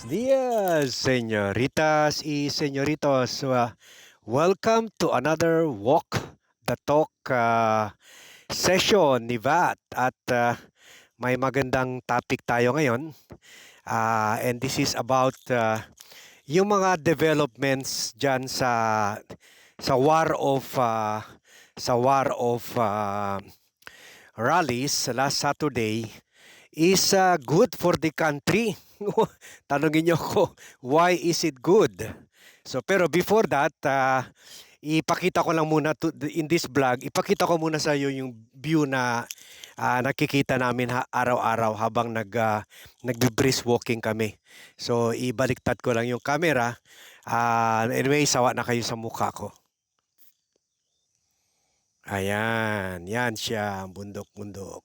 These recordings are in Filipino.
Buenas, señoritas y señoritos. Uh, welcome to another Walk the Talk uh, session ni VAT. At uh, may magandang topic tayo ngayon. Uh, and this is about uh, yung mga developments dyan sa sa war of uh, sa war of uh, rallies last Saturday is uh, good for the country. Tanungin niyo ako, why is it good? So pero before that, uh, ipakita ko lang muna to, in this vlog, ipakita ko muna sa iyo yung view na uh, nakikita namin ha, araw-araw habang nag uh, nagbe-brisk walking kami. So ibaliktad ko lang yung camera. Uh, anyway, sawa na kayo sa mukha ko. Ayan, yan siya, bundok-bundok.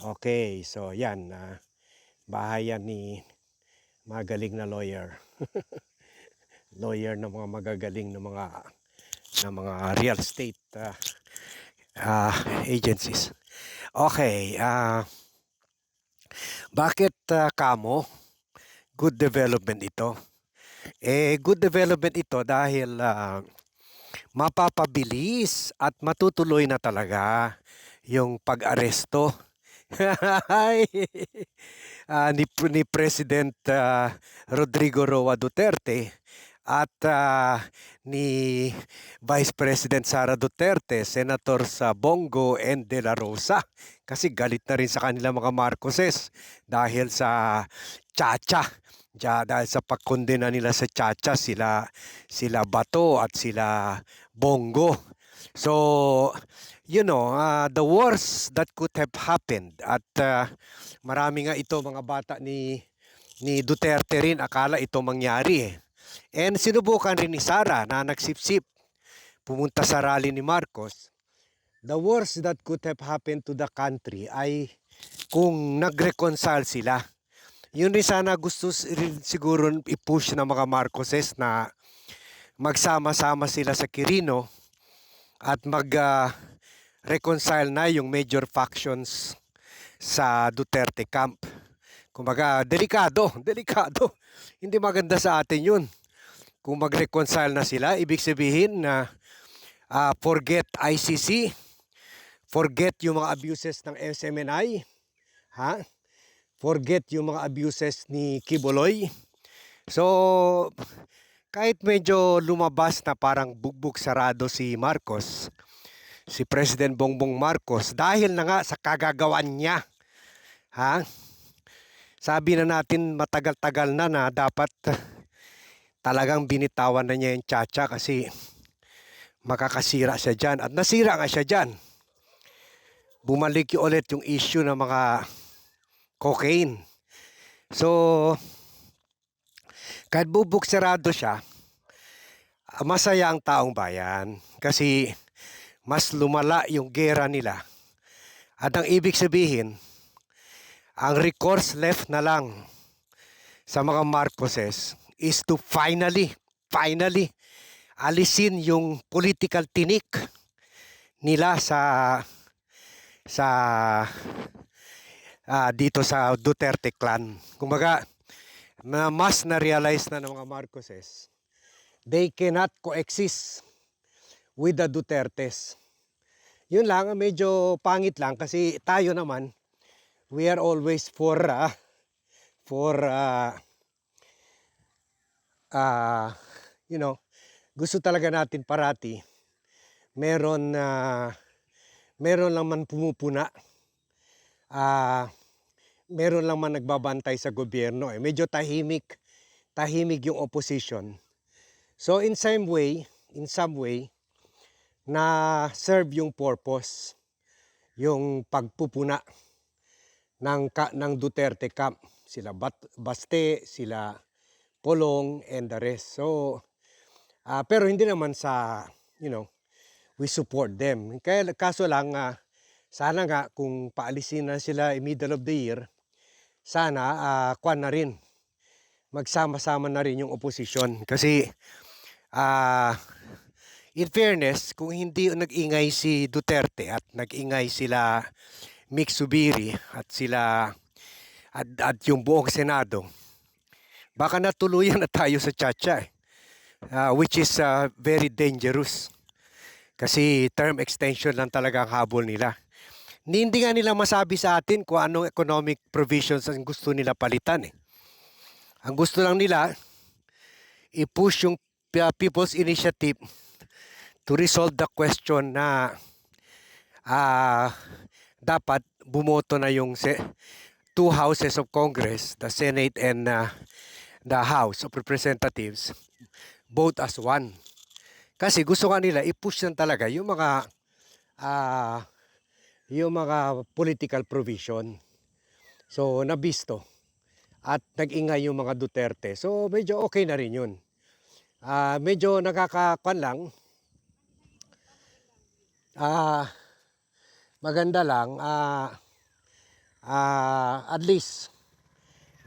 Okay, so yan, uh, bahay yan ni magaling na lawyer. lawyer na mga magagaling na mga na mga real estate uh, uh, agencies. Okay, uh, bakit uh, kamo good development ito? Eh good development ito dahil uh, mapapabilis at matutuloy na talaga yung pag-aresto uh, ni, ni President uh, Rodrigo Roa Duterte at uh, ni Vice President Sara Duterte, Senator sa Bongo and De La Rosa. Kasi galit na rin sa kanila mga Marcoses dahil sa Chacha. Ja, dahil sa pagkondena nila sa Chacha, sila, sila Bato at sila Bongo. So, you know, uh, the worst that could have happened at uh, marami nga ito mga bata ni ni Duterte rin akala ito mangyari eh. And sinubukan rin ni Sara na nagsipsip pumunta sa rally ni Marcos. The worst that could have happened to the country ay kung nag-reconcile sila. Yun rin sana gusto rin siguro i-push ng mga Marcoses na magsama-sama sila sa Quirino at mag uh, na yung major factions sa Duterte camp. Kumbaga, delikado, delikado. Hindi maganda sa atin yun. Kung mag-reconcile na sila, ibig sabihin na uh, forget ICC, forget yung mga abuses ng SMNI, ha? forget yung mga abuses ni Kiboloy. So, kahit medyo lumabas na parang bugbog sarado si Marcos, si President Bongbong Marcos dahil na nga sa kagagawan niya. Ha? Sabi na natin matagal-tagal na na dapat talagang binitawan na niya yung chacha kasi makakasira siya dyan. At nasira nga siya dyan. Bumalik yung ulit yung issue ng mga cocaine. So, kahit bubuk sarado siya, masaya ang taong bayan kasi mas lumala yung gera nila. At ang ibig sabihin, ang recourse left na lang sa mga Marcoses is to finally, finally, alisin yung political tinik nila sa sa uh, dito sa Duterte clan. Kumbaga, na mas na-realize na ng mga Marcoses, they cannot coexist with the Dutertes. Yun lang, medyo pangit lang kasi tayo naman, we are always for, uh, for, uh, uh, you know, gusto talaga natin parati, meron, uh, meron lang man pumupuna, uh, meron lang man nagbabantay sa gobyerno. Eh. Medyo tahimik, tahimik yung opposition. So in some way, in some way, na serve yung purpose, yung pagpupuna ng, ng Duterte camp. Sila Bat, Baste, sila Polong, and the rest. So, uh, pero hindi naman sa, you know, we support them. Kaya kaso lang, uh, sana nga kung paalisin na sila in middle of the year, sana uh, kwan na rin. Magsama-sama na rin yung opposition. Kasi, uh, in fairness, kung hindi nag-ingay si Duterte at nag-ingay sila Mick Subiri at sila at, at yung buong Senado, baka natuluyan na tayo sa Chacha eh. Ah, which is ah, very dangerous. Kasi term extension lang talaga ang habol nila. Hindi nga nila masabi sa atin kung anong economic provisions ang gusto nila palitan eh. Ang gusto lang nila, i-push yung People's Initiative to resolve the question na ah dapat bumoto na yung two houses of Congress, the Senate and ah, the House of Representatives, vote as one. Kasi gusto nga nila i-push lang talaga yung mga ah yung mga political provision. So nabisto at nag-ingay yung mga Duterte. So medyo okay na rin yun. Ah, medyo nakakakuan lang. Ah, maganda lang ah ah, at least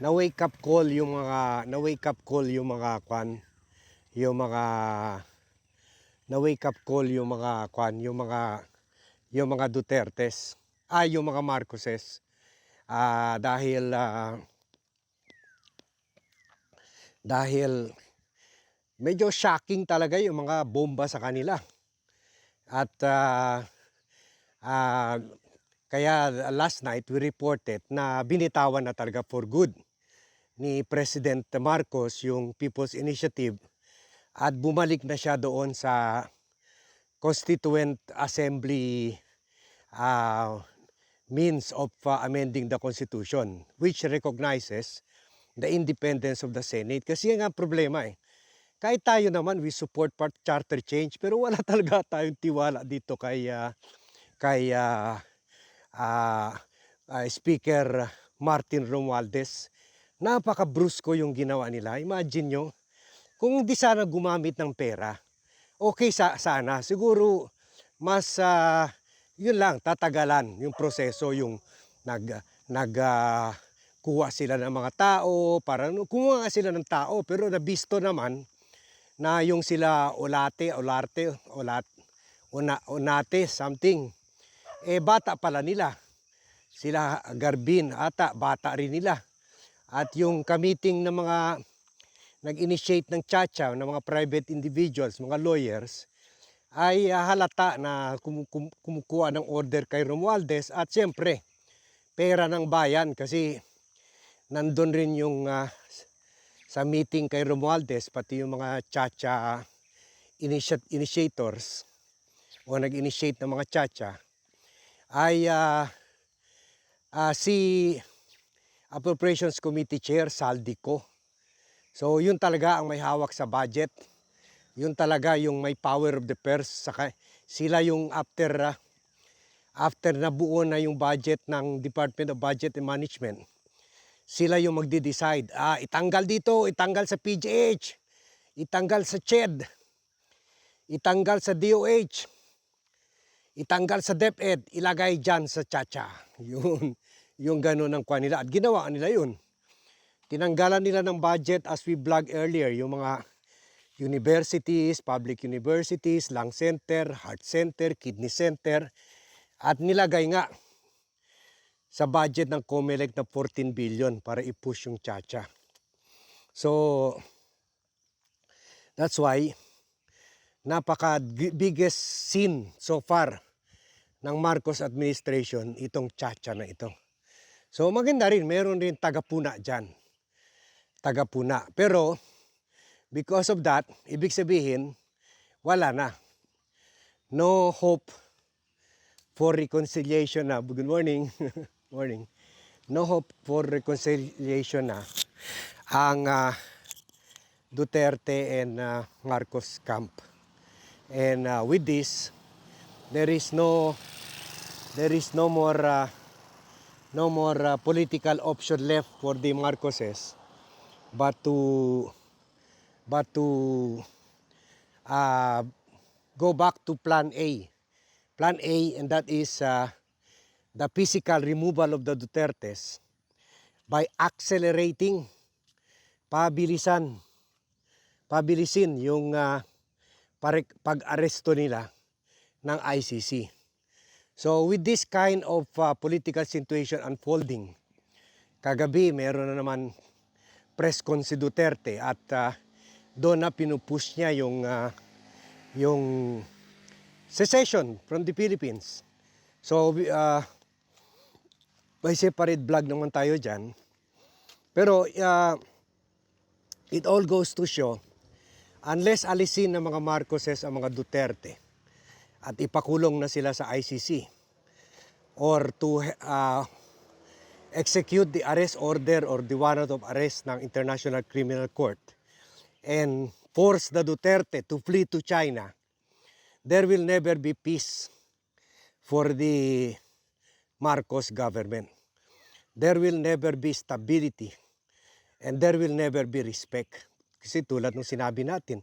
na wake up call yung mga na wake up call yung mga kwan yung mga na wake up call yung mga kwan yung mga yung mga Dutertes ah yung mga Marcoses. Ah dahil ah, dahil medyo shocking talaga yung mga bomba sa kanila. At ah, ah, kaya last night we reported na binitawan na talaga for good ni President Marcos yung People's Initiative at bumalik na siya doon sa Constituent Assembly ah, means of ah, amending the Constitution which recognizes the independence of the Senate. Kasi yan ang problema eh. Kahit tayo naman, we support part charter change, pero wala talaga tayong tiwala dito kay, ah, kay ah, ah, ah, Speaker Martin Romualdez. Napaka-brusko yung ginawa nila. Imagine nyo, kung hindi sana gumamit ng pera, okay sa, sana. Siguro, mas, ah, yun lang, tatagalan yung proseso, yung nag, nag, kuha sila ng mga tao, para kumuha sila ng tao, pero nabisto naman na yung sila olate, olarte, olat, una, onate, something. Eh, bata pala nila. Sila Garbin, ata, bata rin nila. At yung kamiting ng mga nag-initiate ng chacha, ng mga private individuals, mga lawyers, ay ah, halata na kum- kum- kumukuha ng order kay Romualdez at siyempre, pera ng bayan kasi nandun rin yung ah, sa meeting kay Romualdez, pati yung mga chacha initi- initiators o nag-initiate ng mga chacha, ay ah, ah, si Appropriations Committee Chair Saldico. So yun talaga ang may hawak sa budget. Yun talaga yung may power of the purse. Saka sila yung after ah, after nabuo na yung budget ng Department of Budget and Management, sila yung magde-decide. Ah, itanggal dito, itanggal sa PGH, itanggal sa CHED, itanggal sa DOH, itanggal sa DepEd, ilagay dyan sa Chacha. Yun, yung gano'n ang kwa nila. At ginawa nila yun. Tinanggalan nila ng budget as we vlog earlier, yung mga universities, public universities, lung center, heart center, kidney center, at nilagay nga sa budget ng COMELEC na 14 billion para i-push yung Chacha. So, that's why napaka biggest sin so far ng Marcos administration itong Chacha na ito. So maganda rin, meron rin tagapuna dyan. Tagapuna. Pero because of that, ibig sabihin, wala na. No hope for reconciliation na. Good morning. morning. No hope for reconciliation na ang ah, Duterte and ah, Marcos camp. And ah, with this, there is no there is no more ah, no more ah, political option left for the Marcoses but to but to uh, go back to plan A. Plan A and that is uh, the physical removal of the Dutertes by accelerating pabilisan pabilisin yung uh, pag-aresto nila ng ICC. So with this kind of uh, political situation unfolding, kagabi meron na naman press con si Duterte at ah, doon na pinupush niya yung ah, yung secession from the Philippines. So uh, may separate vlog naman tayo dyan. Pero uh, it all goes to show unless alisin ng mga Marcoses ang mga Duterte at ipakulong na sila sa ICC or to uh, execute the arrest order or the warrant of arrest ng International Criminal Court and force the Duterte to flee to China, there will never be peace for the Marcos government. There will never be stability and there will never be respect. Kasi tulad ng sinabi natin,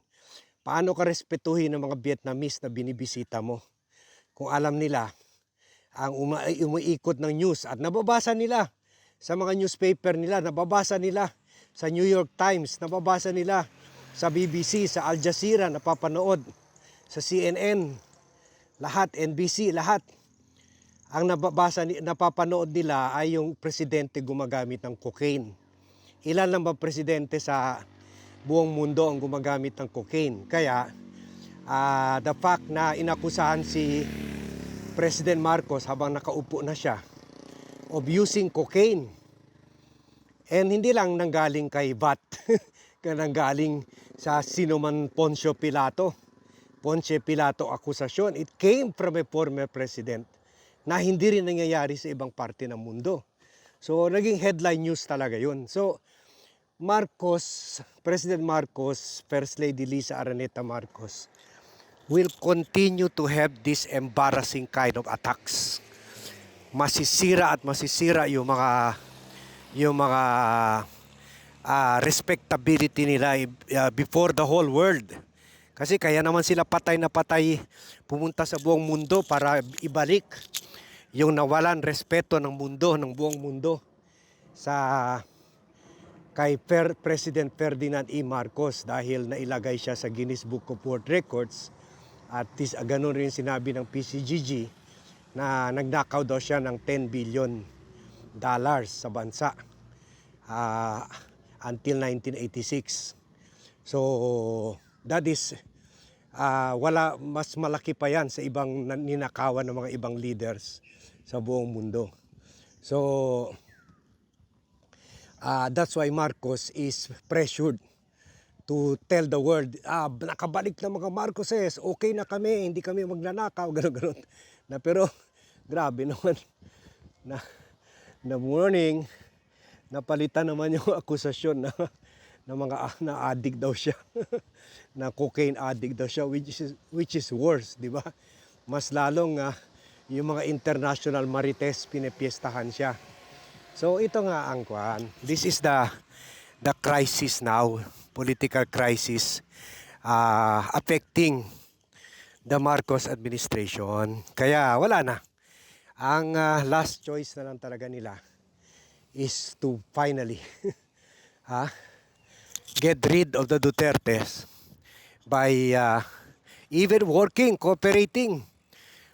paano ka respetuhin ng mga Vietnamese na binibisita mo kung alam nila ang uma- umiikot ng news at nababasa nila sa mga newspaper nila, nababasa nila sa New York Times, nababasa nila sa BBC, sa Al Jazeera, napapanood sa CNN, lahat, NBC, lahat. Ang nababasa, napapanood nila ay yung presidente gumagamit ng cocaine. Ilan lang ba presidente sa buong mundo ang gumagamit ng cocaine? Kaya, ah, the fact na inakusahan si President Marcos habang nakaupo na siya of using cocaine. And hindi lang nanggaling kay Kaya nanggaling sa sino man Poncio Pilato. Ponce Pilato akusasyon. It came from a former president na hindi rin nangyayari sa ibang parte ng mundo. So, naging headline news talaga yun. So, Marcos, President Marcos, First Lady Lisa Araneta Marcos, will continue to have this embarrassing kind of attacks. Masisira at masisira yung mga yung mga ah, respectability nila ah, before the whole world. Kasi kaya naman sila patay na patay pumunta sa buong mundo para ibalik yung nawalan respeto ng mundo, ng buong mundo sa kay Per- President Ferdinand E. Marcos dahil nailagay siya sa Guinness Book of World Records at tis, ah, ganun rin sinabi ng PCGG na nagnakaw daw siya ng 10 billion dollars sa bansa ah, until 1986. So that is ah, wala mas malaki pa yan sa ibang ninakawan ng mga ibang leaders sa buong mundo. So Ah, that's why Marcos is pressured to tell the world, ah, nakabalik na mga Marcoses, okay na kami, hindi kami magnanakaw, gano'n, gano'n. Na, pero, grabe naman, na, na morning, napalitan naman yung akusasyon na, na mga na addict daw siya. na cocaine addict daw siya, which is, which is worse, di ba? Mas lalong ah, yung mga international marites, pinapiestahan siya. So ito nga ang kwan. This is the the crisis now, political crisis uh, affecting the Marcos administration. Kaya wala na. Ang ah, last choice na lang talaga nila is to finally ha, get rid of the Dutertes by ah, even working, cooperating.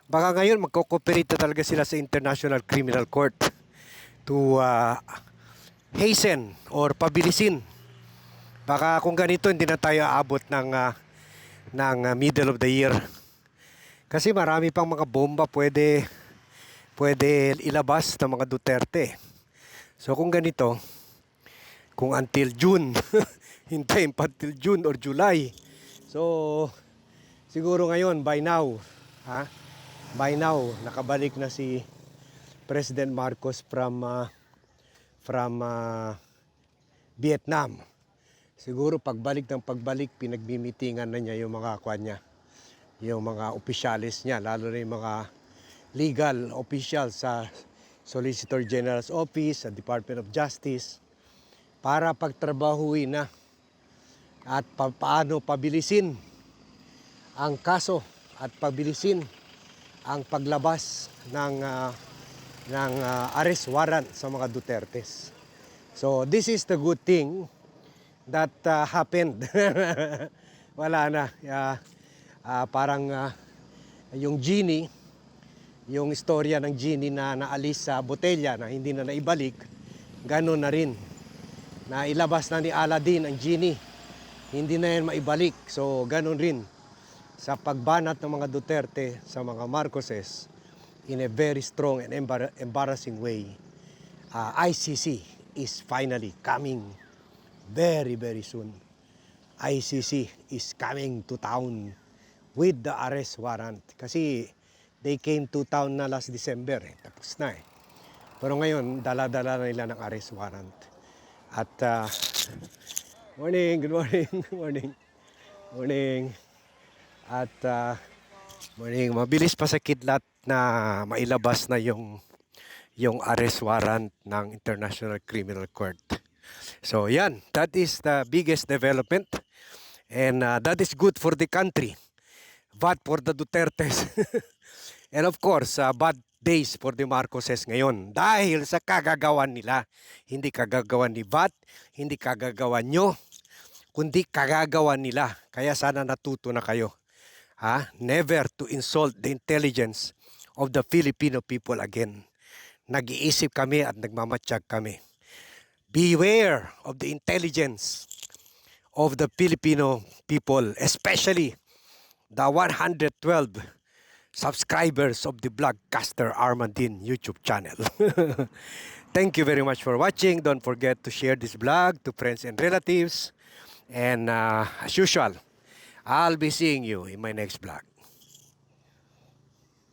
Baka ngayon magko-cooperate na talaga sila sa International Criminal Court to uh, hasten or pabilisin. Baka kung ganito hindi na tayo aabot ng uh, ng uh, middle of the year. Kasi marami pang mga bomba pwede pwede ilabas ng mga Duterte. So kung ganito, kung until June, hintayin pa until June or July. So siguro ngayon by now, ha? By now nakabalik na si President Marcos from uh, from uh, Vietnam. Siguro pagbalik ng pagbalik, pinagmimitingan na niya yung mga kwan niya, yung mga opisyalis niya, lalo na yung mga legal officials sa Solicitor General's Office, sa Department of Justice, para pagtrabahuin na at pa- paano pabilisin ang kaso at pabilisin ang paglabas ng ah, ng ah, arrest warrant sa mga Dutertes. So this is the good thing that ah, happened. Wala na. Ah, ah, parang ah, yung genie, yung istorya ng genie na naalis sa botelya na hindi na naibalik, gano'n na rin na ilabas na ni Aladdin ang genie. Hindi na yan maibalik. So, ganun rin sa pagbanat ng mga Duterte sa mga Marcoses in a very strong and embar- embarrassing way. uh, ICC is finally coming very, very soon. ICC is coming to town with the arrest warrant. Kasi they came to town na last December. Eh. Tapos na eh. Pero ngayon, dala-dala na nila ng arrest warrant. At, ah, morning, good morning, morning, morning. At, ah, morning, mabilis pa sa kidlat na mailabas na yung yung arrest warrant ng International Criminal Court. So yan, that is the biggest development and uh, that is good for the country. Bad for the Dutertes. and of course, uh, bad days for the Marcoses ngayon dahil sa kagagawan nila. Hindi kagagawan ni VAT, hindi kagagawan nyo, kundi kagagawan nila. Kaya sana natuto na kayo. Ha? Never to insult the intelligence of the Filipino people again. Nag-iisip kami at nagmamatsyag kami. Beware of the intelligence of the Filipino people, especially the 112 subscribers of the Vlogcaster Armandin YouTube channel. Thank you very much for watching. Don't forget to share this vlog to friends and relatives. And uh, as usual, I'll be seeing you in my next vlog.